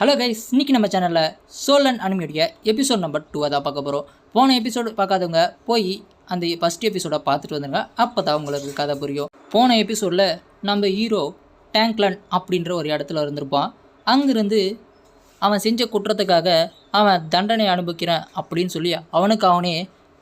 Hello guys இன்னைக்கு நம்ம சேனலில் சோலன் அண்ட் அனிமியுடைய எபிசோட் நம்பர் டூ தான் பார்க்க போகிறோம் போன எபிசோடு பார்க்காதவங்க போய் அந்த ஃபஸ்ட் எபிசோடை பார்த்துட்டு வந்துருங்க. அப்போ தான் உங்களுக்கு கதை புரியும். போன எபிசோடில் நம்ம ஹீரோ டேங்க்லன் அப்படின்ற ஒரு இடத்துல இருந்திருப்பான். அங்கேருந்து அவன் செஞ்ச குற்றத்துக்காக அவன் தண்டனை அனுபவிக்கிறேன் அப்படின்னு சொல்லி அவனுக்கு அவனே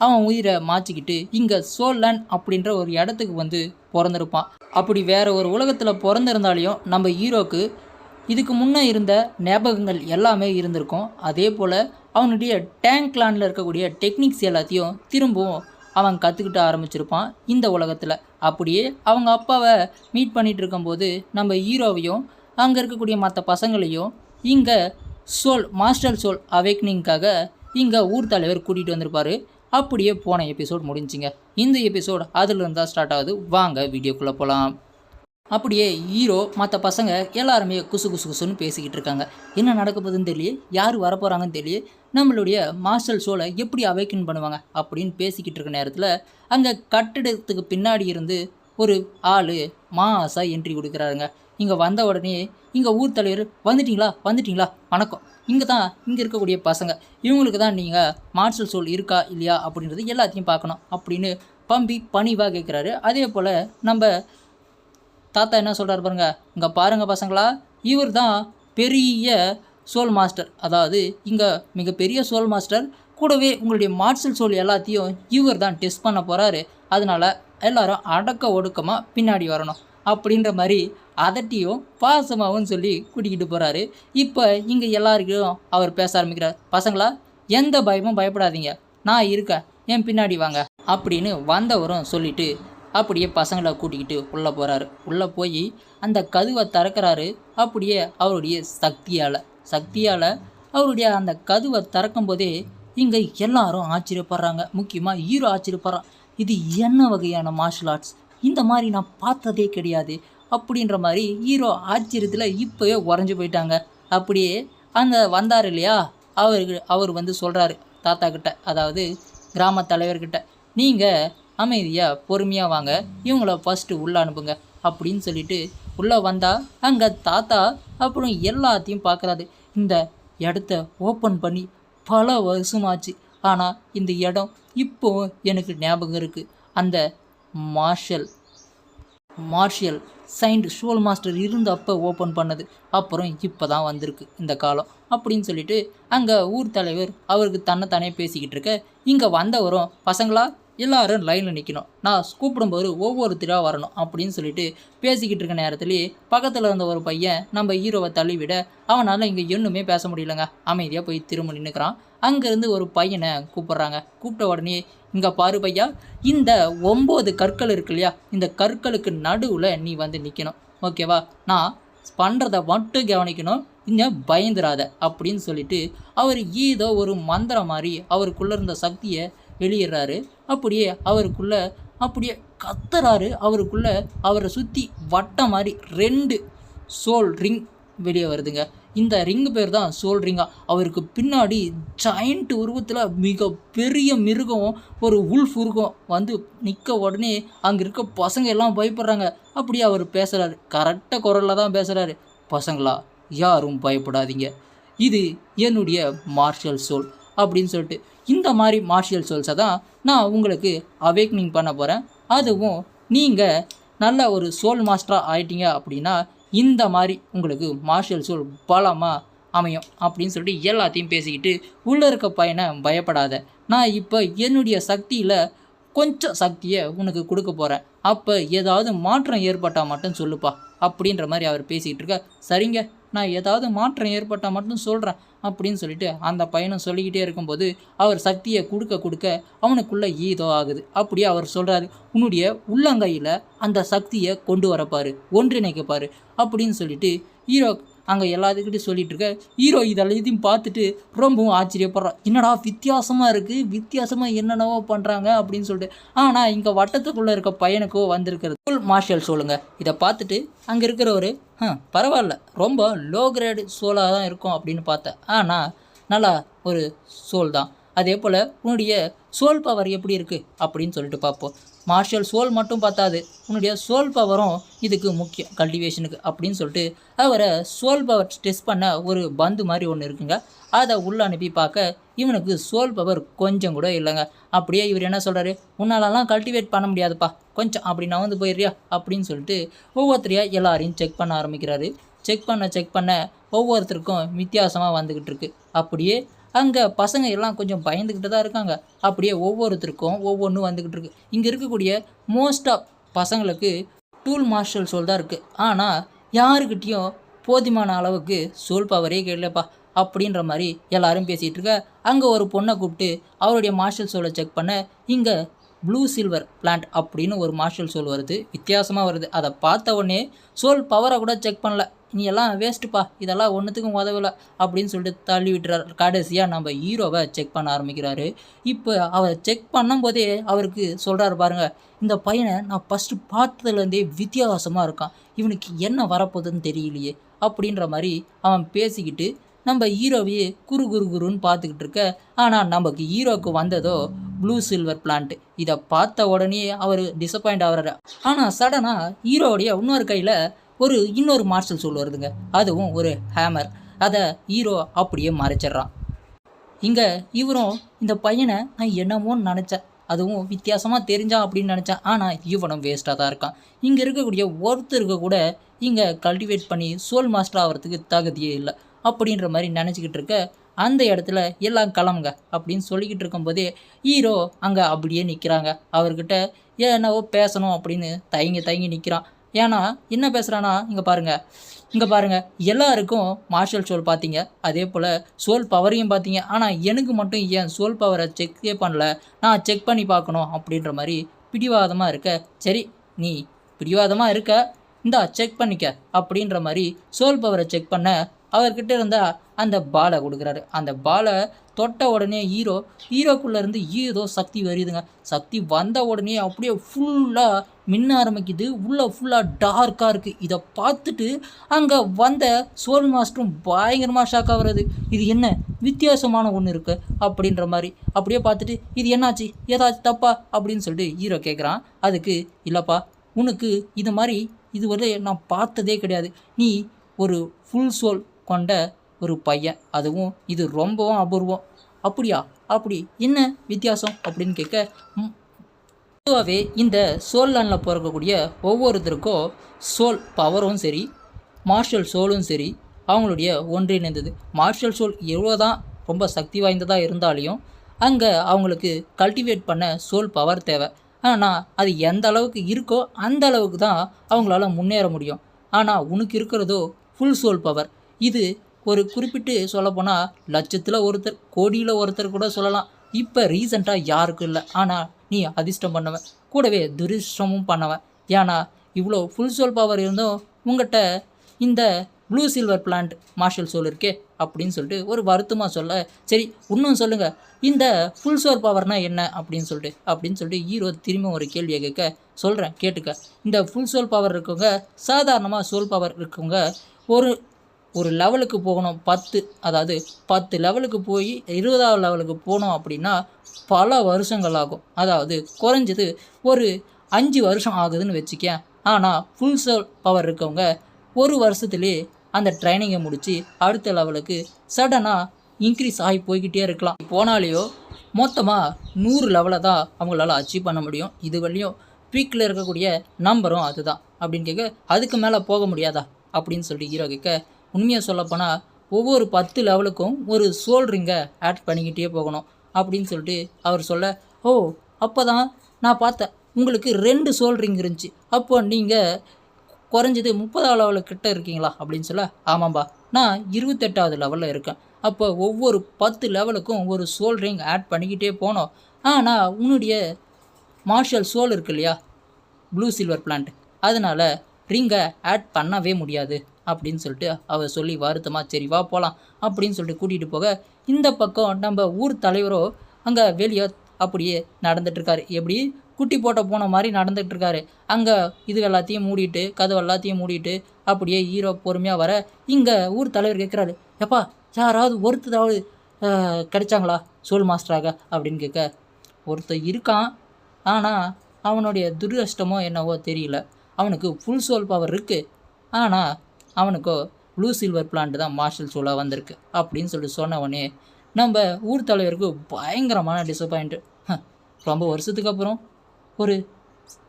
அவன் உயிரை மாற்றிக்கிட்டு இங்கே சோல்லேண்ட் அப்படின்ற ஒரு இடத்துக்கு வந்து பிறந்திருப்பான். அப்படி வேற ஒரு உலகத்தில் பிறந்திருந்தாலையும் நம்ம ஹீரோக்கு இதுக்கு முன்னே இருந்த ஞாபகங்கள் எல்லாமே இருந்திருக்கும். அதே போல் அவனுடைய டேங்க் லாண்டில் இருக்கக்கூடிய டெக்னிக்ஸ் எல்லாத்தையும் திரும்பவும் அவன் கற்றுக்கிட்ட ஆரம்பிச்சிருப்பான் இந்த உலகத்தில். அப்படியே அவங்க அப்பாவை மீட் பண்ணிகிட்டு இருக்கும்போது நம்ம ஹீரோவையும் அங்கே இருக்கக்கூடிய மற்ற பசங்களையும் இங்கே சோல் மாஸ்டர் சோல் அவேக்னிங்காக இங்கே ஊர் தலைவர் கூட்டிகிட்டு வந்திருப்பாரு. அப்படியே போன எபிசோட் முடிஞ்சுங்க இந்த எபிசோட் அதிலிருந்து தான் ஸ்டார்ட் ஆகுது. வாங்க வீடியோக்குள்ளே போகலாம் அப்படியே ஹீரோ மற்ற பசங்க எல்லாருமே குசு குசு குசுன்னு பேசிக்கிட்டு இருக்காங்க. என்ன நடக்க போகுதுன்னு தெரியல யார் வரப்போகிறாங்கன்னு தெரியல நம்மளுடைய மாஸ்டர் ஷோலை எப்படி அவைக்கன் பண்ணுவாங்க அப்படின்னு பேசிக்கிட்டு இருக்க நேரத்தில் அங்கே கட்டிடத்துக்கு பின்னாடி இருந்து ஒரு ஆள் மாசா என்ட்ரி கொடுக்குறாருங்க. இங்கே வந்த உடனே இங்கே ஊர் தலைவர் வந்துட்டிங்களா? வந்துட்டிங்களா? வணக்கம். இங்கே தான் இங்கே இருக்கக்கூடிய பசங்க. இவங்களுக்கு தான் நீங்கள் மார்ஷல் சோல் இருக்கா இல்லையா அப்படின்றது எல்லாத்தையும் பார்க்கணும் அப்படின்னு பம்பி பணிவாக கேட்குறாரு அதே போல் நம்ம தாத்தா என்ன சொல்கிறார் பாருங்கள் இங்கே பாருங்கள் பசங்களா இவர் தான் பெரிய சோல் மாஸ்டர் அதாவது இங்கே மிகப்பெரிய சோல் மாஸ்டர் கூடவே உங்களுடைய மார்சல் சோல் எல்லாத்தையும் இவர் தான் டெஸ்ட் பண்ண போகிறாரு அதனால் எல்லாரும் அடக்க ஒடுக்கமாக பின்னாடி வரணும். அப்படின்ற மாதிரி அதட்டியும் பாசமாகவும் சொல்லி கூட்டிக்கிட்டு போகிறாரு இப்போ இங்கே எல்லாருக்கும் அவர் பேச ஆரம்பிக்கிறார். பசங்களா எந்த பயமும் பயப்படாதீங்க. நான் இருக்கேன் என் பின்னாடி வாங்க. அப்படின்னு வந்தவரும் சொல்லிட்டு அப்படியே பசங்களை கூட்டிக்கிட்டு உள்ளே போகிறாரு உள்ளே போய் அந்த கதுவை திறக்கிறாரு. அப்படியே அவருடைய சக்தியால் சக்தியால் அவருடைய அந்த கதுவை திறக்கும் போதே இங்கே எல்லாரும் ஆச்சரியப்படுறாங்க. முக்கியமாக ஹீரோ ஆச்சரியப்படுறான். இது என்ன வகையான மார்ஷல் ஆர்ட்ஸ் இந்த மாதிரி நான் பார்த்ததே கிடையாது. அப்படின்ற மாதிரி ஹீரோ ஆச்சரியத்தில் இப்போவே உறைஞ்சி போயிட்டாங்க. அப்படியே அந்த வந்தார் இல்லையா? அவருக்கு அவர் வந்து சொல்கிறாரு தாத்தா கிட்ட அதாவது கிராம தலைவர்கிட்ட நீங்கள் அமைதியாக பொறுமையாக வாங்க. இவங்கள ஃபஸ்ட்டு உள்ளே அனுப்புங்க அப்படின்னு சொல்லிட்டு உள்ளே வந்தால் அங்கே தாத்தா அப்புறம் எல்லாத்தையும் பார்க்குறாரு இந்த இடத்த ஓப்பன் பண்ணி பல வருஷமாச்சு. ஆனால் இந்த இடம் இப்போ எனக்கு ஞாபகம் இருக்குது அந்த martial martial saint soul master இருந்து அப்போ ஓப்பன் பண்ணது. அப்புறம் இப்போ தான் வந்திருக்கு இந்த காலம் அப்படின்னு சொல்லிட்டு அங்கே ஊர் தலைவர் அவருக்கு தன்னைத்தானே பேசிக்கிட்டு இருக்க. இங்கே வந்தவரும் பசங்களா எல்லாரும் லைனில் நிற்கணும் நான் கூப்பிடும்போது ஒவ்வொருத்தராக வரணும் அப்படின்னு சொல்லிட்டு பேசிக்கிட்டு இருக்க நேரத்துலேயே பக்கத்தில் இருந்த ஒரு பையன் நம்ம ஹீரோவை தள்ளிவிட அவனால் இங்கே ஒன்றுமே பேச முடியலங்க. அமைதியாக போய் திரும்ப நின்றுக்கிறான் அங்கேருந்து ஒரு பையனை கூப்பிட்றாங்க. கூப்பிட்ட உடனே இங்கே பாரு பையா இந்த ஒம்பது கற்கள் இருக்கு இல்லையா இந்த கற்களுக்கு நடுவில் நீ வந்து நிற்கணும் ஓகேவா? நான் பண்ணுறத மட்டும் கவனிக்கணும். இன்னும் பயந்துராத. அப்படின்னு சொல்லிட்டு அவர் ஏதோ ஒரு மந்திரம் மாதிரி அவருக்குள்ளே இருந்த சக்தியை வெளியிடுறாரு அப்படியே அவருக்குள்ள அப்படியே கத்துறாரு. அவருக்குள்ள அவரை சுற்றி வட்டம் மாதிரி ரெண்டு சோல் ரிங் வெளியே வருதுங்க. இந்த ரிங் பேர் தான் சோல் ரிங்கா. அவருக்கு பின்னாடி ஜாயிண்ட் உருவத்தில் மிக பெரிய மிருகம் ஒரு உல்ஃப் உருகம் வந்து நிற்க உடனே அங்கே இருக்க பசங்க எல்லாம் பயப்படுறாங்க. அப்படியே அவர் பேசுகிறாரு கரெக்டாக குரலில் தான் பேசுகிறாரு பசங்களா யாரும் பயப்படாதீங்க. இது என்னுடைய மார்ஷல் சோல் அப்படின்னு சொல்லிட்டு இந்த மாதிரி மார்ஷியல் சோல்ஸை தான் நான் உங்களுக்கு அவேக்னிங் பண்ண போகிறேன் அதுவும் நீங்கள் நல்ல ஒரு சோல் மாஸ்டராக ஆயிட்டீங்க அப்படின்னா இந்த மாதிரி உங்களுக்கு மார்ஷியல் சோல் பலமாக அமையும் அப்படின்னு சொல்லிட்டு எல்லாத்தையும் பேசிக்கிட்டு உள்ளே இருக்க பையனை பயப்படாத. நான் இப்போ என்னுடைய சக்தியில் கொஞ்சம் சக்தியை உனக்கு கொடுக்க போகிறேன் அப்போ ஏதாவது மாற்றம் ஏற்பட்டால் மட்டும் சொல்லுப்பா அப்படின்ற மாதிரி அவர் பேசிக்கிட்டு இருக்க சரிங்க? நான் ஏதாவது மாற்றம் ஏற்பட்டால் மட்டும் சொல்கிறேன் அப்படின்னு சொல்லிட்டு அந்த பையனும் சொல்லிக்கிட்டே இருக்கும்போது அவர் சக்தியை கொடுக்க கொடுக்க அவனுக்குள்ளே ஈதோ ஆகுது. அப்படியே அவர் சொல்கிறாரு உன்னுடைய உள்ளங்கையில் அந்த சக்தியை கொண்டு வரப்பார் ஒன்றிணைக்கப்பார் அப்படின்னு சொல்லிட்டு ஹீரோ அங்கே எல்லாத்துக்கிட்டையும் சொல்லிட்டு இருக்க. ஹீரோ இதெல்லாத்தையும் பார்த்துட்டு ரொம்பவும் ஆச்சரியப்படுறான். என்னடா வித்தியாசமாக இருக்குது வித்தியாசமாக என்னென்னவோ பண்ணுறாங்க அப்படின்னு சொல்லிட்டு. ஆனால் இங்கே வட்டத்துக்குள்ளே இருக்க பையனுக்கோ வந்திருக்கிறது. ஃபுல் மார்ஷல் சோளுங்க இதை பார்த்துட்டு அங்கே இருக்கிறவர் ஒரு பரவாயில்ல. ரொம்ப லோ கிரேடு சோலாக தான் இருக்கும் அப்படின்னு பார்த்தேன் ஆனால் நல்லா ஒரு சோல் தான். அதே போல் உன்னுடைய சோல் பவர் எப்படி இருக்குது அப்படின்னு சொல்லிட்டு பார்ப்போம். மார்ஷல் சோல் மட்டும் பார்த்தாது. உன்னுடைய சோல் பவரும் இதுக்கு முக்கியம். கல்டிவேஷனுக்கு அப்படின்னு சொல்லிட்டு அவரை சோல் பவர் டெஸ்ட் பண்ண ஒரு பந்து மாதிரி ஒன்று இருக்குங்க. அதை உள்ளே அனுப்பி பார்க்க இவனுக்கு சோல் பவர் கொஞ்சம் கூட இல்லைங்க. அப்படியே இவர் என்ன சொல்கிறாரு உன்னாலலாம் கல்டிவேட் பண்ண முடியாதுப்பா. கொஞ்சம் அப்படி நான் வந்து போயிடுறியா? அப்படின்னு சொல்லிட்டு ஒவ்வொருத்தரையா எல்லாரையும் செக் பண்ண ஆரம்பிக்கிறாரு. செக் பண்ண செக் பண்ண ஒவ்வொருத்தருக்கும் வித்தியாசமாக வந்துக்கிட்டு இருக்கு. அப்படியே அங்கே பசங்க எல்லாம் கொஞ்சம் பயந்துக்கிட்டு தான் இருக்காங்க. அப்படியே ஒவ்வொருத்தருக்கும் ஒவ்வொன்றும் வந்துக்கிட்டு இருக்கு. இங்கே இருக்கக்கூடிய மோஸ்ட் ஆஃப் பசங்களுக்கு டூல் மார்ஷல் சொல் தான் இருக்குது ஆனால் யாருக்கிட்டேயும் போதுமான அளவுக்கு சோல் பவரே கேட்கலப்பா அப்படின்ற மாதிரி எல்லாரும் பேசிகிட்டு இருக்க. அங்கே ஒரு பொண்ணை கூப்பிட்டு அவருடைய மார்ஷல் சோலை செக் பண்ண இங்கே ப்ளூ சில்வர் பிளான்ட் அப்படின்னு ஒரு மார்ஷல் சோல் வருது. வித்தியாசமாக வருது. அதை பார்த்த உடனே சோல் பவரை கூட செக் பண்ணல. நீ எல்லாம் வேஸ்ட்டுப்பா இதெல்லாம் ஒன்றுத்துக்கும் உதவலை அப்படின்னு சொல்லிட்டு தள்ளி விட்டுறாரு. கடைசியாக நம்ம ஹீரோவை செக் பண்ண ஆரம்பிக்கிறாரு. இப்போ அவர் செக் பண்ணும்போதே அவருக்கு சொல்கிறாரு பாருங்கள் இந்த பையனை நான் ஃபஸ்ட்டு பார்த்ததுலேருந்தே வித்தியாசமாக இருக்கான். இவனுக்கு என்ன வரப்போகுதுன்னு தெரியலையே அப்படின்ற மாதிரி அவன் பேசிக்கிட்டு நம்ம ஹீரோவையே குரு குரு குருன்னு பார்த்துக்கிட்டு இருக்க. ஆனால் நமக்கு ஹீரோவுக்கு வந்ததோ ப்ளூ சில்வர் பிளான்ட் இதை பார்த்த உடனே அவர் டிசப்பாயிண்ட் ஆகிறாரு. ஆனால் சடனாக ஹீரோவுடைய இன்னொரு கையில் ஒரு இன்னொரு மார்ஷல் சூல் வருதுங்க. அதுவும் ஒரு ஹேமர் அதை ஹீரோ அப்படியே மறைச்சிட்றான். இங்கே இவரும் இந்த பையனை நான் என்னமோன்னு நினச்சேன். அதுவும் வித்தியாசமாக தெரிஞ்சான் அப்படின்னு நினச்சேன். ஆனால் இவனும் வேஸ்ட்டாக தான் இருக்கான். இங்கே இருக்கக்கூடிய ஒருத்தருக்கு கூட இங்கே கல்டிவேட் பண்ணி சோல் மாஸ்டர் ஆகிறதுக்கு தகுதியே இல்லை. அப்படின்ற மாதிரி நினச்சிக்கிட்டு இருக்க அந்த இடத்துல எல்லாம் கிளம்புங்க அப்படின்னு சொல்லிக்கிட்டு இருக்கும்போதே ஹீரோ அங்கே அப்படியே நிற்கிறாங்க அவர்கிட்ட என்னவோ பேசணும் அப்படின்னு தயங்கி தயங்கி நிற்கிறான் ஏன்னா என்ன பேசுகிறானா இங்கே பாருங்கள் இங்கே பாருங்கள் எல்லாருக்கும் மார்ஷல் சோல் பார்த்தீங்க அதே போல் சோல் பவரையும் பார்த்தீங்க ஆனால் எனக்கு மட்டும் ஏன் சோல் பவரை செக்கே பண்ணல? நான் செக் பண்ணி பார்க்கணும் அப்படின்ற மாதிரி பிடிவாதமாக இருக்க. சரி நீ பிடிவாதமாக இருக்க. இந்தா செக் பண்ணிக்க அப்படின்ற மாதிரி சோல் பவரை செக் பண்ண அவர்கிட்ட இருந்தால் அந்த பாலை கொடுக்குறாரு. அந்த பாலை தொட்ட உடனே ஹீரோ ஹீரோக்குள்ளேருந்து ஏதோ சக்தி வருதுங்க. சக்தி வந்த உடனே அப்படியே ஃபுல்லாக மின்ன ஆரம்பிக்குது. உள்ளே ஃபுல்லாக டார்க்காக இருக்குது இதை பார்த்துட்டு அங்கே வந்த சோல் மாஸ்டரும் பயங்கரமாக ஷாக் ஆகுறது இது என்ன? வித்தியாசமான ஒன்று இருக்குது அப்படின்ற மாதிரி. அப்படியே பார்த்துட்டு இது என்னாச்சு? ஏதாச்சும் தப்பா? அப்படின்னு சொல்லிட்டு ஹீரோ கேட்குறான் அதுக்கு இல்லைப்பா உனக்கு இது மாதிரி இதுவரை நான் பார்த்ததே கிடையாது. நீ ஒரு ஃபுல் சோல் கொண்ட ஒரு பையன். அதுவும் இது ரொம்பவும் அபூர்வம். அப்படியா? அப்படி? என்ன வித்தியாசம்? அப்படின்னு கேட்க பொதுவாகவே இந்த சோல் லேண்டில் பிறக்கக்கூடிய ஒவ்வொருத்தருக்கும் சோல் பவரும் சரி மார்ஷல் சோலும் சரி அவங்களுடைய ஒன்றிணைந்தது. மார்ஷல் சோல் எவ்வளோ தான் ரொம்ப சக்தி வாய்ந்ததாக இருந்தாலையும் அங்கே அவங்களுக்கு கல்டிவேட் பண்ண சோல் பவர் தேவை. ஆனால் அது எந்த அளவுக்கு இருக்கோ அந்த அளவுக்கு தான் அவங்களால முன்னேற முடியும். ஆனால் உனக்கு இருக்கிறதோ ஃபுல் சோல் பவர் இது ஒரு குறிப்பிட்டு சொல்லப்போனால் லட்சத்தில் ஒருத்தர் கோடியில் ஒருத்தர் கூட சொல்லலாம். இப்போ ரீசண்டாக யாருக்கும் இல்லை. ஆனால் நீ அதிர்ஷ்டம் பண்ணவன். கூடவே துரிஷ்டமும் பண்ணவன். ஏன்னா இவ்வளோ ஃபுல் சோல் பவர் இருந்தும் உங்கள்கிட்ட இந்த blue silver plant martial soul இருக்கே அப்படின்னு சொல்லிட்டு ஒரு வருத்தமாக சொல்ல சரி இன்னும் சொல்லுங்கள் இந்த ஃபுல் சோல் பவர்னால் என்ன? அப்படின்னு சொல்லிட்டு அப்படின்னு சொல்லிட்டு ஹீரோ திரும்ப ஒரு கேள்வியை கேட்க சொல்கிறேன் கேட்டுக்க. இந்த ஃபுல் சோல் பவர் இருக்கவங்க சாதாரணமாக சோல் பவர் இருக்கவங்க ஒரு ஒரு லெவலுக்கு போகணும் பத்து அதாவது பத்து லெவலுக்கு போய் இருபதாவது லெவலுக்கு போனோம் அப்படின்னா பல வருஷங்கள் ஆகும். அதாவது குறைஞ்சது ஒரு அஞ்சு வருஷம் ஆகுதுன்னு வச்சுக்கேன். ஆனால் ஃபுல் சோல் பவர் இருக்கவங்க ஒரு வருஷத்துலேயே அந்த ட்ரைனிங்கை முடித்து அடுத்த லெவலுக்கு சடனாக இன்க்ரீஸ் ஆகி போய்கிட்டே இருக்கலாம். போனாலேயோ மொத்தமாக நூறு லெவலை தான் அவங்களால அச்சீவ் பண்ண முடியும். இது வரையும் பீக்கில் இருக்கக்கூடிய நம்பரும் அதுதான். அப்படின்னு கேட்க அதுக்கு மேலே போக முடியாதா? அப்படின்னு சொல்லிட்டு ஹீரோ கேட்க உண்மையாக சொல்லப்போனால் ஒவ்வொரு பத்து லெவலுக்கும் ஒரு சோல் ரிங்கை ஆட் பண்ணிக்கிட்டே போகணும் அப்படின்னு சொல்லிட்டு அவர் சொல்ல ஓ அப்போ தான் நான் பார்த்தேன் உங்களுக்கு ரெண்டு சோல் ரிங் இருந்துச்சு. அப்போ நீங்கள் குறைஞ்சது முப்பதாவது லெவலில் கிட்ட இருக்கீங்களா? அப்படின்னு சொல்ல ஆமாம்பா நான் இருபத்தெட்டாவது லெவலில் இருக்கேன். அப்போ ஒவ்வொரு பத்து லெவலுக்கும் ஒரு சோல் ரிங் ஆட் பண்ணிக்கிட்டே போனோம். ஆனால் உன்னுடைய மார்ஷல் சோல் இருக்கு இல்லையா? ப்ளூ சில்வர் பிளான்ட் அதனால் ரிங்கை ஆட் பண்ணவே முடியாது. அப்படின்னு சொல்லிட்டு அவர் சொல்லி வருத்தமாக சரி வா போகலாம் அப்படின்னு சொல்லிட்டு கூட்டிகிட்டு போக இந்த பக்கம் நம்ம ஊர் தலைவரோ அங்கே வெளியே அப்படியே நடந்துட்டுருக்காரு. எப்படி? குட்டி போட்ட போன மாதிரி நடந்துகிட்ருக்காரு அங்கே இது எல்லாத்தையும் மூடிட்டு கதவு எல்லாத்தையும் மூடிட்டு அப்படியே ஹீரோ பொறுமையாக வர இங்கே ஊர் தலைவர் கேட்குறாரு எப்பா யாராவது ஒருத்தராவது கிடைச்சாங்களா? சோல் மாஸ்டராக அப்படின்னு கேட்க ஒருத்தர் இருக்கான் ஆனால் அவனுடைய துரஷ்டமோ என்னவோ தெரியல. அவனுக்கு ஃபுல் சோல் பவர் இருக்குது ஆனால் அவனுக்கோ ப்ளூ சில்வர் பிளான்ட் தான் மார்ஷல் சோலாக வந்திருக்கு அப்படின்னு சொல்லி சொன்ன உடனே நம்ம ஊர் தலைவருக்கு பயங்கரமான டிசப்பாயிண்ட்டு ரொம்ப வருஷத்துக்கு அப்புறம் ஒரு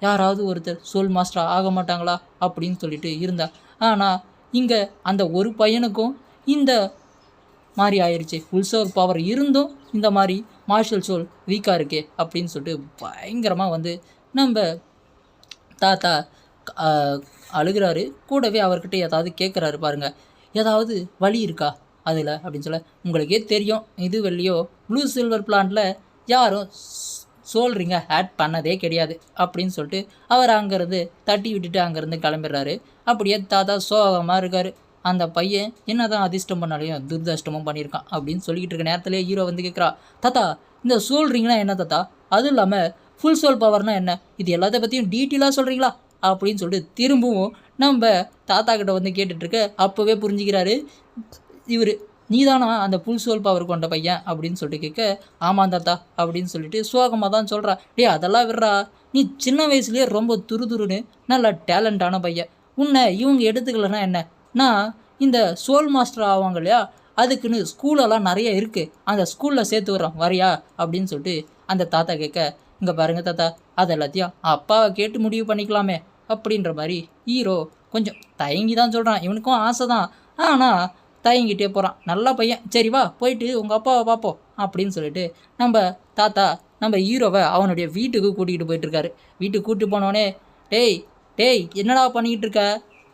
யாராவது ஒருத்தர் சோல் மாஸ்டர் ஆக மாட்டாங்களா அப்படின்னு சொல்லிட்டு இருந்தா. ஆனால் இங்கே அந்த ஒரு பையனுக்கும் இந்த மாதிரி ஆயிடுச்சு உல்சோர் பவர் இருந்தும் இந்த மாதிரி மார்ஷல் சோல் வீக்காக இருக்கே அப்படின்னு சொல்லிட்டு பயங்கரமாக வந்து நம்ம தாத்தா அழுகுறாரு. கூடவே அவர்கிட்ட ஏதாவது கேட்குறாரு பாருங்கள் ஏதாவது வழி இருக்கா? அதில் அப்படின்னு சொல்ல உங்களுக்கே தெரியும் இது வெள்ளியோ ப்ளூ சில்வர் பிளான்ட்டில் யாரும் சோல்ரிங்க ஆட் பண்ணதே கிடையாது அப்படின்னு சொல்லிட்டு அவர் அங்கேருந்து தட்டி விட்டுட்டு அங்கேருந்து கிளம்பிடுறாரு. அப்படியே தாத்தா சோகமாக இருக்கார். அந்த பையன் என்னதான் அதிர்ஷ்டம் பண்ணாலையும் துர்தஷ்டமும் பண்ணியிருக்கான் அப்படின்னு சொல்லிக்கிட்டு இருக்க நேரத்திலே ஹீரோ வந்து கேட்குறா தாத்தா இந்த சோல் என்ன தாத்தா? அதுவும் இல்லாமல் ஃபுல் சோல் பவர்னால் என்ன? இது எல்லாத்த பற்றியும் டீட்டெயிலாக சொல்கிறீங்களா அப்படின்னு சொல்லிட்டு திரும்பவும் நம்ம தாத்தா கிட்ட வந்து கேட்டுட்ருக்க அப்போவே புரிஞ்சுக்கிறாரு. இவர் நீதானா அந்த புல் சோல் பவர் கொண்ட பையன்? அப்படின்னு சொல்லிட்டு கேட்க ஆமாம் தாத்தா அப்படின்னு சொல்லிட்டு சோகமாக தான் சொல்கிறா டேய் அதெல்லாம் விடுறா. நீ சின்ன வயசுலேயே ரொம்ப துருதுருன்னு நல்ல டேலண்டான பையன். உன்னை இவங்க எடுத்துக்கலன்னா என்ன? நான் இந்த சோல் மாஸ்டர் ஆவாங்க இல்லையா அதுக்குன்னு ஸ்கூலெல்லாம் நிறைய இருக்குது அந்த ஸ்கூலில் சேர்த்து விட்றான். வரியா? அப்படின்னு சொல்லிட்டு அந்த தாத்தா கேட்க இங்கே பாருங்க தாத்தா அது எல்லாத்தையும் அப்பாவை கேட்டு முடிவு பண்ணிக்கலாமே அப்படின்ற மாதிரி ஹீரோ கொஞ்சம் தயங்கி தான் சொல்கிறான் இவனுக்கும் ஆசை தான் ஆனால் தயங்கிட்டே போகிறான் நல்ல பையன். சரி வா போயிட்டு உங்கள் அப்பாவை பார்ப்போம் அப்படின்னு சொல்லிட்டு நம்ம தாத்தா நம்ம ஹீரோவை அவனுடைய வீட்டுக்கு கூட்டிகிட்டு போயிட்டுருக்காரு. வீட்டுக்கு கூப்பிட்டு போனோடனே டேய் டேய் என்னடா பண்ணிக்கிட்டு இருக்க?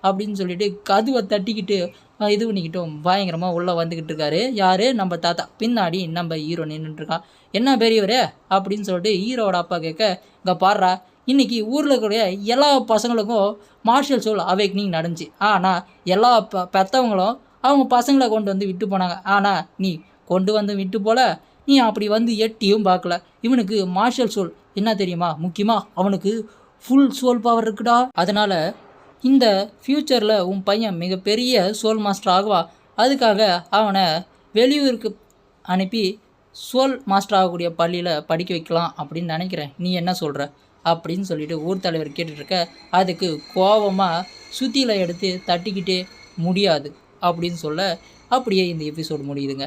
அப்படின்னு சொல்லிட்டு கதுவை தட்டிக்கிட்டு இது பண்ணிக்கிட்டும். பயங்கரமாக உள்ளே வந்துக்கிட்டு இருக்காரு. யார்? நம்ம தாத்தா. பின்னாடி நம்ம ஹீரோ நின்றுட்டுருக்கான் என்ன பெரியவரே? அப்படின்னு சொல்லிட்டு ஹீரோவோட அப்பா கேட்க இங்கே பாடுறா இன்னைக்கு ஊரில் இருக்கக்கூடிய எல்லா பசங்களுக்கும் மார்ஷல் சோல் அவேக்னிங் நடந்துச்சு. ஆனால் எல்லா ப பெற்றவங்களும் அவங்க பசங்களை கொண்டு வந்து விட்டு போனாங்க. ஆனால் நீ கொண்டு வந்து விட்டு போல நீ அப்படி வந்து எட்டியும் பார்க்கல. இவனுக்கு மார்ஷல் சோல் என்ன தெரியுமா? முக்கியமாக அவனுக்கு ஃபுல் சோல் பவர் இருக்குடா. அதனால் இந்த ஃப்யூச்சரில் உன் பையன் மிகப்பெரிய சோல் மாஸ்டர் ஆகுவா? அதுக்காக அவனை வெளியூருக்கு அனுப்பி சோல் மாஸ்டர் ஆகக்கூடிய பள்ளியில் படிக்க வைக்கலாம் அப்படின்னு நினைக்கிறேன். நீ என்ன சொல்கிற அப்படின்னு சொல்லிட்டு ஊர் தலைவர் கேட்டுட்ருக்க அதுக்கு கோபமாக சுத்தியில் எடுத்து தட்டிக்கிட்டே முடியாது அப்படின்னு சொல்ல அப்படியே இந்த எபிசோடு முடியுதுங்க.